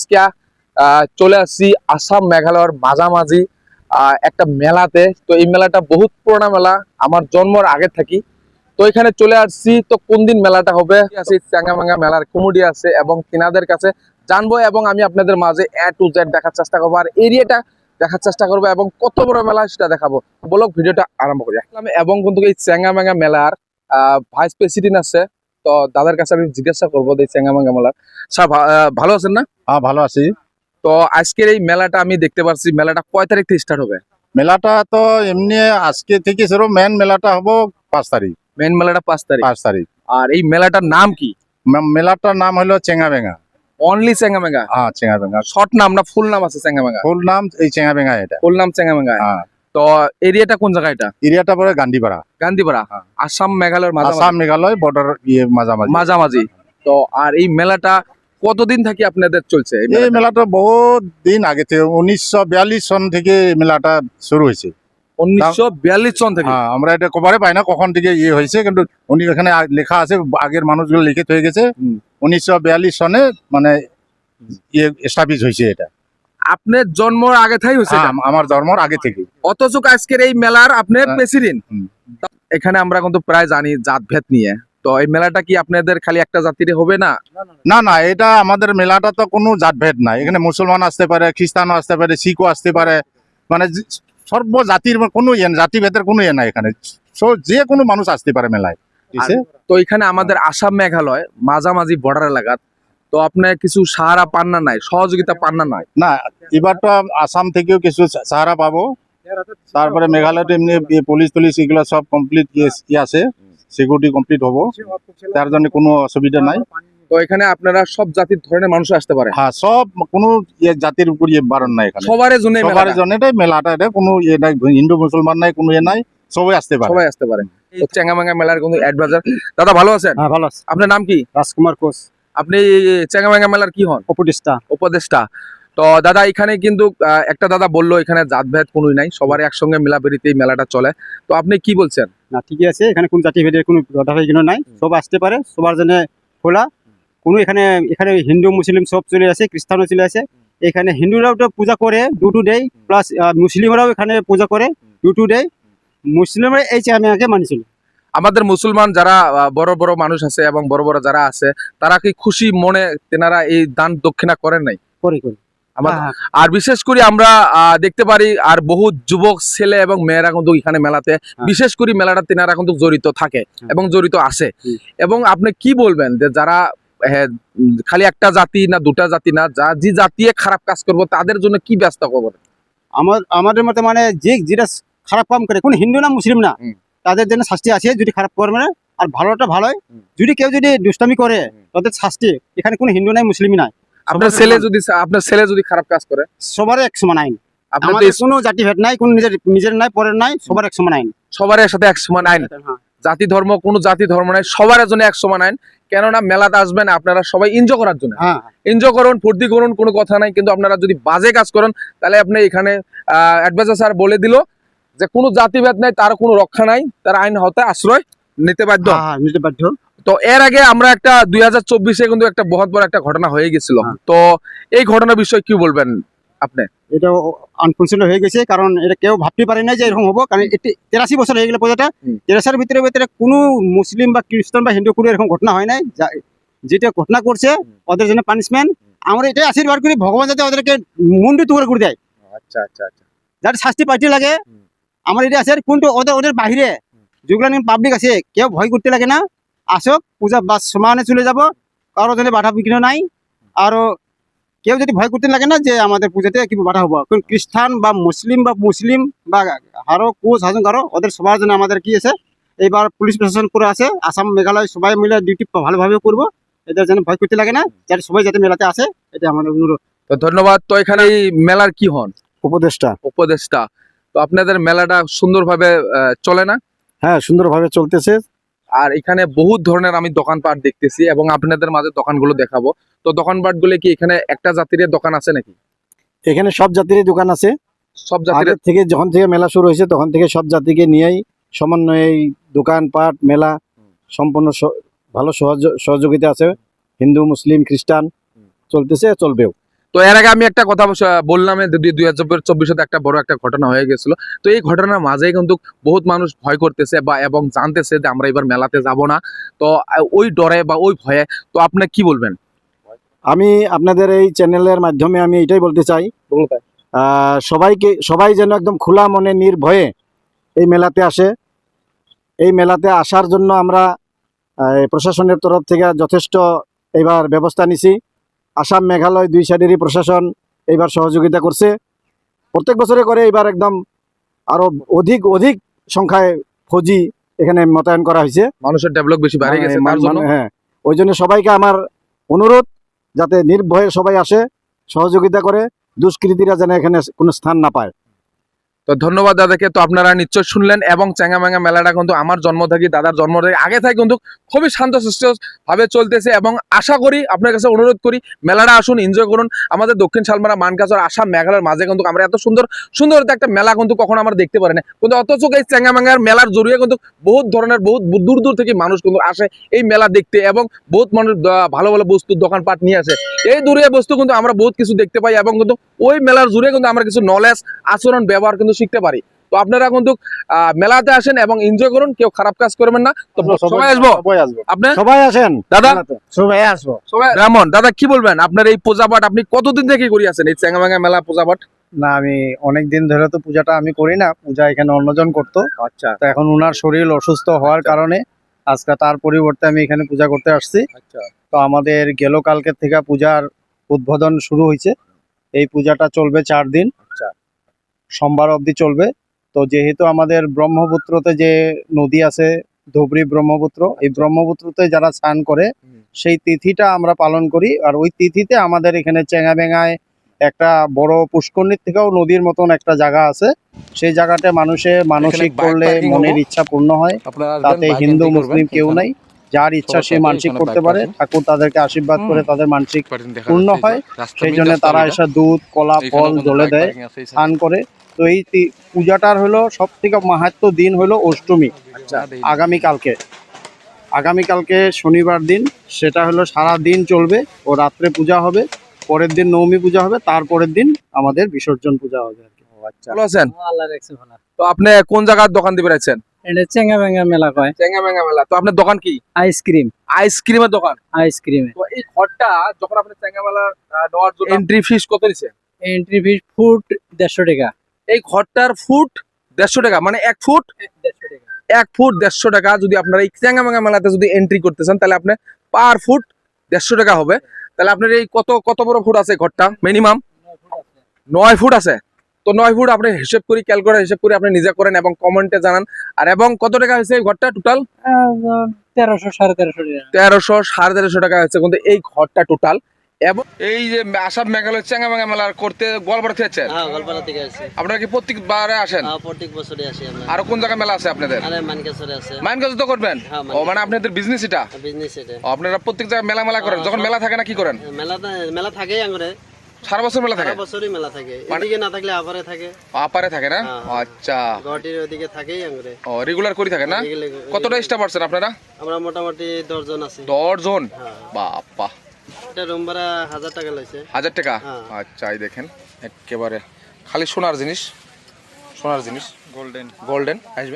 আজকে চলে আসছি আসাম মেঘালয়ের মাঝামাঝি একটা মেলাতে। তো এই মেলাটা বহুত পুরোনো মেলা, আমার জন্মর আগে থাকি। তো এখানে চলে আসছি, তো কোন দিন মেলাটা হবে? আছি চ্যাঙ্গামাঙ্গা মেলার কমিটি আছে এবং তিনাদের কাছে জানব এবং আমি আপনাদের মাঝে এ টু জেড দেখার চেষ্টা করব। আর এরিয়াটা দেখার চেষ্টা করব এবং কত বড় মেলা সেটা দেখাবো। বলো, ভিডিওটা আরম্ভ করি। এবং কিন্তু এই চ্যাঙ্গামাঙ্গা মেলার ভাইস প্রেসিডেন্ট আছে। তো দাদার কাছে আমি জিজ্ঞাসা করব যে চ্যাঙ্গামাঙ্গা মেলার। স্যার ভালো আছেন না? হ্যাঁ ভালো আছি। তো আজকের এই মেলাটা আমি দেখতে পাচ্ছি মেলাটা কয় তারিখ থেকে স্টার্ট হবে? মেলাটা তো এমনি আজকে থেকে শুরু মেন মেলাটা হব পাঁচ তারিখ। মেন মেলাটা পাঁচ তারিখ। পাঁচ তারিখ। আর এই মেলাটার নাম কি? মেলাটার নাম হলো চেঙ্গাবেঙ্গা অনলি চ্যাঙ্গামাঙ্গা হ্যাঁ চেঙ্গাবেঙ্গা শর্ট নাম না ফুল নাম আছে চ্যাঙ্গামাঙ্গা ফুল নাম এই চেঙ্গাবেঙ্গা এটা। ফুল নাম চ্যাঙ্গামাঙ্গা হ্যাঁ। তো এরিয়াটা কোন জায়গা এটা? এরিয়াটা পরে গান্ধীপাড়া। গান্ধীপাড়া। হ্যাঁ। আসাম মেঘালয়ের আসাম মেঘালয় বর্ডার ইয়ে মাঝামাঝি। মাঝামাঝি। তো আর এই মেলাটা কতদিন থাকি আপনাদের চলছে এই মেলাটা? বহুত দিন আগে থেকে উনিশশো বিয়াল্লিশ সন থেকে মেলাটা শুরু হয়েছে। উনিশশো বিয়াল্লিশ সন থেকে? হ্যাঁ আমরা এটা কবারে পাই না কখন থেকে ইয়ে হয়েছে কিন্তু উনি এখানে লেখা আছে আগের মানুষগুলো লিখিত হয়ে গেছে। উনিশশো বিয়াল্লিশ সনে মানে ইয়ে এস্টাবলিশ হয়েছে এটা। আপনার জন্মর আগে থাই হয়েছে হ্যাঁ, আমার জন্মর আগে থেকে অথচ আজকের এই মেলার আপনার হ্যাঁ। প্রেসিডেন্ট। এখানে আমরা কিন্তু প্রায় জানি জাত ভেদ নিয়ে। তো এই মেলাটা কি আপনাদের খালি একটা জাতির হবে না? না না এটা আমাদের মেলাটা তো কোনো জাতভেদ নাই। এখানে মুসলমান আসতে পারে খ্রিস্টানও আসতে পারে শিখও আসতে পারে। মানে সর্ব জাতির কোনো ইয়ে জাতিভেদের কোনো ইয়ে নাই এখানে। যে কোনো মানুষ আসতে পারে মেলায়? তো এখানে আমাদের আসাম মেঘালয় মাঝামাঝি বর্ডার এলাকাত তো আপনার কিছু সাহারা পান না নাই সহযোগিতা পান না নাই? না এবার তো আসাম থেকেও কিছু সাহারা পাবো। তারপরে মেঘালয়তে এমনি ইয়ে পুলিশ টুলিশ এগুলো সব কমপ্লিট ইয়ে আছে সিকিউরিটি কমপ্লিট হব। তার জন্য কোনো অসুবিধা নাই। তো এখানে আপনারা সব জাতির ধরনের মানুষ আসতে পারে? হ্যাঁ সব কোনো ইয়ে জাতির উপর ইয়ে বারণ নাই এখানে। সবার জন্য সবার। জন্য এটাই মেলাটা এটা কোনো ইয়ে নাই হিন্দু মুসলমান নাই কোনো ইয়ে নাই সবাই আসতে পারে। সবাই আসতে পারে। তো চেঙ্গামাঙ্গা মেলার কিন্তু অ্যাডভাইজার দাদা ভালো আছেন? হ্যাঁ ভালো আছে। আপনার নাম কি? রাজকুমার কোচ আপনি চেঙ্গামাঙ্গা মেলার কি হন? উপদেষ্টা। উপদেষ্টা। তো দাদা এখানে কিন্তু একটা দাদা বলল এখানে জাত ভেদ কোনোই নাই সবার একসঙ্গে মিলাবেরিতে এই মেলাটা চলে। তো আপনি কি বলছেন? না ঠিকই আছে এখানে কোন জাতি ভেদের কোনো কথা নাই সব আসতে পারে সবার জন্য খোলা। কোনো এখানে এখানে হিন্দু মুসলিম সব চলে আসে খ্রিস্টানও চলে আসে। এখানে হিন্দুরাও তো পূজা করে ডু টু ডে প্লাস মুসলিমরাও এখানে পূজা করে ডু টু ডে মুসলিমরা এই চামিয়াকে মানিছিল আমাদের মুসলমান যারা বড় বড় মানুষ আছে এবং বড় বড় যারা আছে তারা কি খুশি মনে তেনারা এই দান দক্ষিণা করেন নাই করে করে আমার হ্যাঁ, আর বিশেষ করে আমরা দেখতে পারি আর বহু যুবক ছেলে এবং মেয়েরা কিন্তু এখানে মেলাতে বিশেষ করে মেলাটা তেনারা কিন্তু জড়িত থাকে হ্যাঁ। এবং জড়িত হুম। এবং আপনি কি বলবেন যে যারা হ্যাঁ, খালি একটা জাতি না দুটা জাতি না যা যে জাতিয়ে খারাপ কাজ করব তাদের জন্য কি ব্যস্ত খবর আমার আমাদের মতে মানে যে যেটা খারাপ কাম করে কোন হিন্দু না মুসলিম না। তাদের জন্য শাস্তি আছে যদি খারাপ করবে না আর ভালোটা ভালোই। যদি কেউ যদি দুষ্টামি করে তাদের শাস্তি। এখানে কোনো হিন্দু নাই মুসলিমই নাই। আপনার ছেলে যদি আপনার ছেলে যদি খারাপ কাজ করে? সবার এক সমান আইন। আমাদের কোনো নাই কোনো নিজের নিজের নাই পরের নাই সবার এক সমান আইন। সবার সাথে এক সমান আইন। হ্যাঁ। জাতি ধর্ম কোনো জাতি ধর্ম নাই সবার জন্য এক সমান আইন। কেননা মেলাতে আসবেন আপনারা সবাই এনজয় করার জন্য। হ্যাঁ। এনজয় করুন ফুর্তি করুন কোনো কথা নাই কিন্তু আপনারা যদি বাজে কাজ করেন তাহলে আপনি এখানে অ্যাডভাইজার স্যার বলে দিল যে কোনো জাতিভেদ নাই তার কোনো রক্ষা নাই তার আইন হতে আশ্রয় নিতে বাধ্য। হ্যাঁ, নিতে বাধ্য। তো এর আগে আমরা একটা দুই হাজার চব্বিশে কিন্তু একটা বহুত বড় একটা ঘটনা হয়ে গেছিল। হ্যাঁ। তো এই ঘটনার বিষয়ে কি বলবেন আপনি? এটা আনফর্চুনেট হয়ে গেছে কারণ এটা কেউ ভাবতে পারে না যে এরকম হব কারণ তেরাশি বছর হয়ে গেলে হুম। তেরাশির ভিতরে ভিতরে কোনো মুসলিম বা খ্রিস্টান বা হিন্দু কোনো এরকম ঘটনা হয় নাই যেটা ঘটনা করছে ওদের জন্য পানিশমেন্ট আমরা এটাই আশীর্বাদ করি ভগবান যাতে ওদেরকে মুন্ডি টুকরো করে দেয়। আচ্ছা আচ্ছা আচ্ছা। যাতে শাস্তি পাইতে লাগে। আমার এটা আছে কিন্তু ওদের ওদের বাহিরে যেগুলো পাবলিক আছে কেউ ভয় করতে লাগে না। আসক পূজা বাস সমানে চলে যাব কারও জন্য বাধা বিঘ্ন নাই। আরও কেউ যদি ভয় করতে লাগে না যে আমাদের পুজোতে কি বাধা হব। কোন খ্রিস্টান বা মুসলিম বা মুসলিম বা আরও কোচ হাজন কারও ওদের সবার জন্য আমাদের কি আছে? এইবার পুলিশ প্রশাসন করে আছে আসাম মেঘালয় সবাই মিলে ডিউটি ভালোভাবে করব। এদের যেন ভয় করতে লাগে না যাতে সবাই যাতে মেলাতে আসে এটা আমাদের অনুরোধ। তো ধন্যবাদ। তো এখানে এই মেলার কি হন? উপদেশটা উপদেশটা তো আপনাদের মেলাটা সুন্দরভাবে চলে না? হ্যাঁ সুন্দরভাবে চলতেছে। আর এখানে বহুত ধরনের আমি দোকানপাট দেখতেছি এবং আপনাদের মাঝে দোকানগুলো দেখাবো। তো দোকানপাটগুলো কি এখানে একটা জাতির দোকান আছে নাকি? এখানে সব জাতিরই দোকান আছে। সব জাতির থেকে যখন থেকে মেলা শুরু হয়েছে তখন থেকে সব জাতিকে নিয়েই সমন্বয়ে এই দোকানপাট মেলা সম্পূর্ণ ভালো সহযোগিতা আছে। হিন্দু মুসলিম খ্রিস্টান চলতেছে চলবেও। তো এর আগে আমি একটা কথা বললাম দুই হাজার চব্বিশে একটা বড় একটা ঘটনা হয়ে গেছিল। তো এই ঘটনার মাঝে কিন্তু বহুত মানুষ ভয় করতেছে বা এবং জানতেছে যে আমরা এবার মেলাতে যাব না। তো ওই ডরে বা ওই ভয়ে তো আপনি কি বলবেন? আমি আপনাদের এই চ্যানেলের মাধ্যমে আমি এটাই বলতে চাই আহ, সবাইকে সবাই যেন একদম খোলা মনে নির্ভয়ে এই মেলাতে আসে। এই মেলাতে আসার জন্য আমরা প্রশাসনের তরফ থেকে যথেষ্ট এবার ব্যবস্থা নিছি। আসাম মেঘালয় দুই সাইডেরই প্রশাসন এইবার সহযোগিতা করছে। প্রত্যেক বছরে করে এইবার একদম আরও অধিক অধিক সংখ্যায় ফৌজি এখানে মোতায়েন করা হয়েছে। মানুষের ডেভেলপ বেশি বাড়ি গেছে মানে হ্যাঁ ওই জন্য সবাইকে আমার অনুরোধ যাতে নির্ভয়ে সবাই আসে সহযোগিতা করে দুষ্কৃতীরা যেন এখানে কোনো স্থান না পায়। তো ধন্যবাদ দাদাকে। তো আপনারা নিশ্চয় শুনলেন এবং চ্যাঙ্গাম্যাঙ্গা মেলাটা কিন্তু আমার জন্ম থেকে দাদার জন্ম থেকে আগে থেকে কিন্তু খুবই শান্তশিষ্ট ভাবে চলতেছে এবং আশা করি আপনার কাছে অনুরোধ করি মেলাটা আসুন এনজয় করুন। আমাদের দক্ষিণ শালমারা মানকাচর আসাম মেঘালয়ের মাঝে কিন্তু আমরা এত সুন্দর সুন্দর একটা মেলা কিন্তু কখনো আমরা দেখতে পারি না। কিন্তু অথচ এই চ্যাঙ্গাম্যাঙ্গার মেলার জড়িয়ে কিন্তু বহুত ধরনের, বহুত দূর দূর থেকে মানুষ কিন্তু আসে এই মেলা দেখতে এবং বহুত মানুষ ভালো ভালো বস্তুর দোকানপাট নিয়ে আসে। এই দূরে বস্তু কিন্তু আমরা বহুত কিছু দেখতে পাই এবং কিন্তু ওই মেলার জুড়ে কিন্তু আমরা কিছু নলেজ আচরণ, ব্যবহার কিন্তু শিখতে পারি। তো আপনারা কিন্তু মেলাতে আসেন এবং এনজয় করুন কেউ খারাপ কাজ করবেন না। তো সবাই আসব? সবাই আসব। আপনি? সবাই আসেন। দাদা? সবাই আসব। সবাই রামন দাদা কি বলবেন? আপনার এই পূজা পাঠ আপনি কতদিন থেকে করি আছেন এই চ্যাঙ্গামাঙ্গা মেলা পূজা পাঠ না আমি অনেক দিন ধরে তো পূজাটা আমি করি না পূজা এখানে অন্যজন করতো। আচ্ছা। তো এখন উনার শরীর অসুস্থ হওয়ার কারণে আজকে তার পরিবর্তে আমি এখানে পূজা করতে আসছি। আচ্ছা। তো আমাদের গেল কালকের থেকে পূজার উদ্বোধন শুরু হয়েছে। এই পূজাটা চলবে চার দিন। আচ্ছা। সোমবার অবধি চলবে। তো যেহেতু আমাদের ব্রহ্মপুত্রতে যে নদী আছে ধুবড়ি ব্রহ্মপুত্র এই ব্রহ্মপুত্রতে যারা স্নান করে সেই তিথিটা আমরা পালন করি। আর ওই তিথিতে আমাদের এখানে চেঙ্গাবেঙ্গায় একটা বড় পুষ্করণীর থেকেও নদীর মতন একটা জায়গা আছে। সেই জায়গাতে মানুষে মানসিক করলে মনের ইচ্ছা পূর্ণ হয়। তাতে হিন্দু মুসলিম কেউ নাই। যার ইচ্ছা সে মানসিক করতে পারে। ঠাকুর তাদেরকে আশীর্বাদ করে তাদের মানসিক পূর্ণ হয়। সেই জন্য তারা এসে দুধ কলা ফল জলে দেয় স্নান করে। তো এই পূজাটার হলো সব থেকে মাহাত্ম দিন হলো অষ্টমী। আচ্ছা। আগামীকালকে। আগামীকালকে শনিবার দিন সেটা হলো সারা দিন চলবে ও রাত্রে পূজা হবে পরের দিন নবমী পূজা হবে তারপরের দিন আমাদের বিসর্জন পূজা হবে আর কি। ভালো আছেন? আল্লাহ রাখছে ভালো। তো আপনি কোন জায়গার দোকান এটা মেলা কয়। চ্যাঙ্গামাঙ্গা মেলা। তো আপনার দোকান কি? আইসক্রিম। আইসক্রিমের দোকান? আইসক্রিমে। তো এই ঘরটা যখন আপনি নেওয়ার জন্য এন্ট্রি ফিস কত নিছে? এন্ট্রি ফিস ফুট দেড়শো টাকা। এই ঘরটার ফুট দেড়শো টাকা মানে এক ফুট এক ফুট দেড়শো টাকা। যদি আপনারা এই চ্যাঙ্গামাঙ্গা মেলাতে যদি এন্ট্রি করতে চান তাহলে আপনি পার ফুট দেড়শো টাকা হবে। তাহলে আপনার এই কত কত বড় ফুট আছে ঘরটা? মিনিমাম নয় ফুট আছে। তো নয় ফুট আপনি হিসেব করি ক্যালকুলেট হিসেব করে আপনি নিজে করেন এবং কমেন্টে জানান। আর এবং কত টাকা হয়েছে এই ঘরটা টোটাল তেরোশো সাড়ে তেরোশো তেরোশো সাড়ে তেরোশো টাকা হয়েছে। কিন্তু এই ঘরটা টোটাল এবং এই যে আসাম মেঘালয় মেলা করতে গোয়ালপাড়া হ্যাঁ থেকে আসছি। আপনারা কি প্রত্যেকবারে আসেন? হ্যাঁ প্রত্যেক বছরই আসি আমরা। আর কোন জায়গায় মেলা আছে আপনাদের? আরে আছে। তো করবেন? হ্যাঁ, ও মানে আপনাদের বিজনেস এটা? বিজনেস এটা। আপনারা প্রত্যেক জায়গায় মেলা মেলা করেন। যখন মেলা থাকে না কি করেন? মেলা মেলা আঙরে সারা বছর মেলা থাকে? বছরই মেলা থাকে। মানে- এদিকে না থাকলে আপারে থাকে। আপারে থাকে না? হ্যাঁ। আচ্ছা। গুয়াহাটির ওদিকে থাকেই আঙরে ও রেগুলার করি থাকে না? কতটা স্টাফ আছেন আপনারা? আমরা মোটামুটি দশজন আছি। দশ জন হ্যাঁ। বাপা এটা রুম ভাড়া হাজার টাকা লাগছে হাজার টাকা? হ্যাঁ। আচ্ছা এই দেখেন একেবারে খালি সোনার জিনিস সোনার জিনিস। গোল্ডেন গোল্ডেন আসবেন।